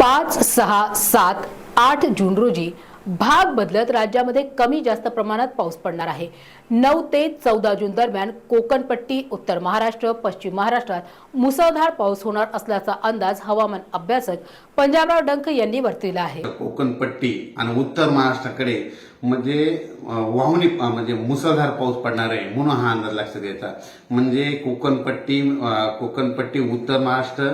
पाच सहा सात आठ जून रोजी भाग बदलत राज्यामध्ये कमी जास्त प्रमाणात पाऊस पडणार आहे. नऊ ते चौदा जून दरम्यान कोकणपट्टी उत्तर महाराष्ट्र पश्चिम महाराष्ट्रात मुसळधार पाऊस होणार असल्याचा अंदाज हवामान अभ्यासक पंजाबराव डंक यांनी वर्तविला आहे. कोकणपट्टी आणि उत्तर महाराष्ट्राकडे म्हणजे वाहुनी म्हणजे मुसळधार पाऊस पडणार आहे म्हणून हा अंदाज लक्षात घ्यायचा म्हणजे कोकणपट्टी कोकणपट्टी उत्तर महाराष्ट्र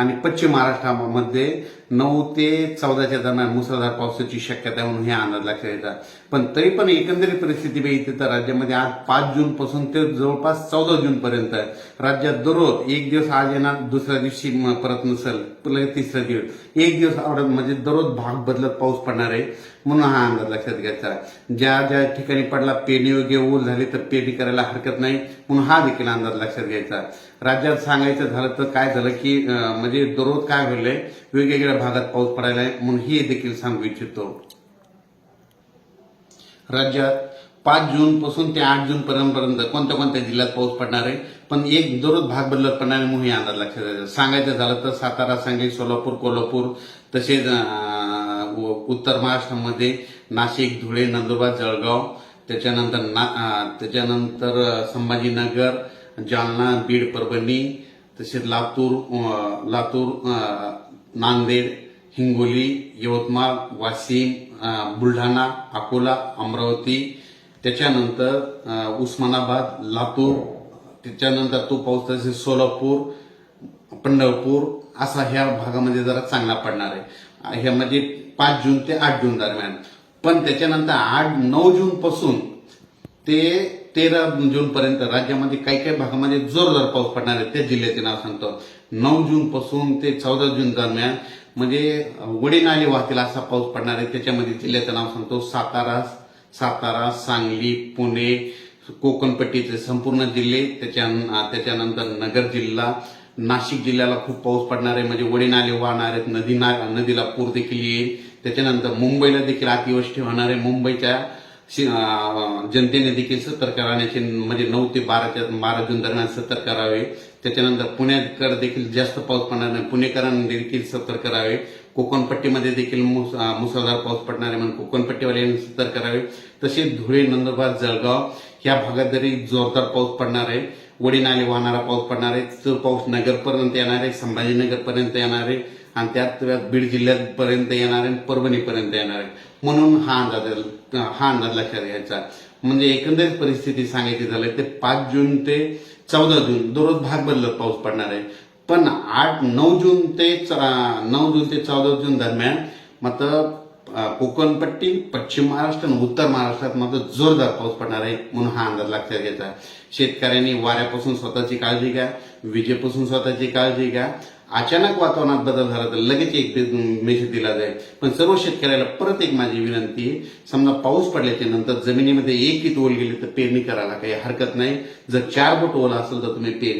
आणि पश्चिम महाराष्ट्रामध्ये नऊ ते चौदाच्या दरम्यान मुसळधार पावसाची शक्यता म्हणून हे अंदाज लक्षात घ्यायचा पण तरी पण एकंदरीत परिस्थिती बघितली तर राज्यामध्ये आज पाच जून पासून ते जवळपास चौदा जून पर्यंत राज्यात दररोज एक दिवस आज येणार दुसऱ्या दिवशी परत नसेल लगेच तिसऱ्या दिवस. एक दिवस आवडत म्हणजे दररोज भाग बदलत पाऊस पडणार आहे म्हणून हा अंदाज लक्षात घ्यायचा ज्या ज्या ठिकाणी पडला पेरणी योग्य ऊल झाली तर पेरणी करायला हरकत नाही म्हणून हा देखील अंदाज लक्षात घ्यायचा राज्यात सांगायचं झालं तर काय झालं की म्हणजे दररोज काय होईल वेगवेगळ्या भागात पाऊस पडायला आहे म्हणून हे देखील सांगू इच्छितो. राज्यात पाच जून पासून ते आठ जून पर्यंत कोणत्या कोणत्या जिल्ह्यात पाऊस पडणार आहे पण एक दररोज भाग बदलत पडणार आहे म्हणून हे अंदाज लक्षात सांगायचं झालं तर सातारा सांगली सोलापूर कोल्हापूर तसेच उत्तर महाराष्ट्रामध्ये नाशिक धुळे नंदुरबार जळगाव त्याच्यानंतर ना त्याच्यानंतर संभाजीनगर जालना बीड परभणी तसेच लातूर लातूर नांदेड हिंगोली यवतमाळ वाशिम बुलढाणा अकोला अमरावती त्याच्यानंतर उस्मानाबाद लातूर त्याच्यानंतर तो पाऊस तसेच सोलापूर पंढरपूर असा ह्या भागामध्ये जरा चांगला पडणार आहे. ह्या म्हणजे पाच जून ते आठ जून दरम्यान. पण त्याच्यानंतर आठ नऊ जून पासून ते तेरा जून पर्यंत राज्यामध्ये काही काही भागामध्ये जोरदार पाऊस पडणार आहे. त्या जिल्ह्याचे नाव सांगतो. नऊ जून पासून ते चौदा जून दरम्यान म्हणजे वडी नाले वाहतील असा पाऊस पडणार आहे. त्याच्यामध्ये जिल्ह्याचं नाव सांगतो. सातारा सातारा सांगली पुणे कोकणपट्टीचे संपूर्ण जिल्हे त्याच्या त्याच्यानंतर नगर जिल्हा नाशिक जिल्ह्याला खूप पाऊस पडणार आहे. म्हणजे वडीनाले वाहणार आहेत. नदी ना नदीला पूर देखील येईल. त्याच्यानंतर मुंबईला देखील अतिवृष्टी होणार आहे. मुंबईच्या जनतेने देखील सतर्क राहण्याचे म्हणजे नऊ ते बाराच्या बारा जून दरम्यान सतर्क करावे त्याच्यानंतर पुण्याकडे देखील जास्त पाऊस पडणार नाही. पुणेकरांनी देखील सतर्क करावे कोकणपट्टीमध्ये देखील मुस- मुसळधार पाऊस पडणार आहे म्हणून कोकणपट्टीवाल्यांनी सतर्क करावे तसेच धुळे नंदुरबार जळगाव ह्या भागात जरी जोरदार पाऊस पडणार आहे वडीनाले वाहणारा पाऊस पडणार आहे तो पाऊस नगरपर्यंत येणार आहे संभाजीनगरपर्यंत येणार आहे आणि त्यात बीड जिल्ह्यापर्यंत येणार आहे परभणीपर्यंत येणार. आहे म्हणून हा अंदाज हा अंदाज लक्षात घ्यायचा. म्हणजे एकंदरीत परिस्थिती सांगायची झाली ते पाच जून ते चौदा जून दररोज भाग बदलत पाऊस पडणार आहे. पण आठ नऊ जून ते नऊ जून ते चौदा जून दरम्यान मात्र कोकणपट्टी पश्चिम महाराष्ट्र आणि उत्तर महाराष्ट्रात मात्र जोरदार पाऊस पडणार आहे म्हणून हा अंदाज लक्षात घ्यायचा. शेतकऱ्यांनी वाऱ्यापासून स्वतःची काळजी घ्या विजेपासून स्वतःची काळजी घ्या. अचानक वातावरणात बदल झाला तर लगेच एक मेसेज दिला जाईल. पण सर्व शेतकऱ्याला परत एक माझी विनंती आहे समजा पाऊस पडल्याच्या नंतर जमिनीमध्ये एक कीट ओल गेली तर पेरणी करायला काही हरकत नाही. जर चार बोट ओला असेल तर तुम्ही पेरणी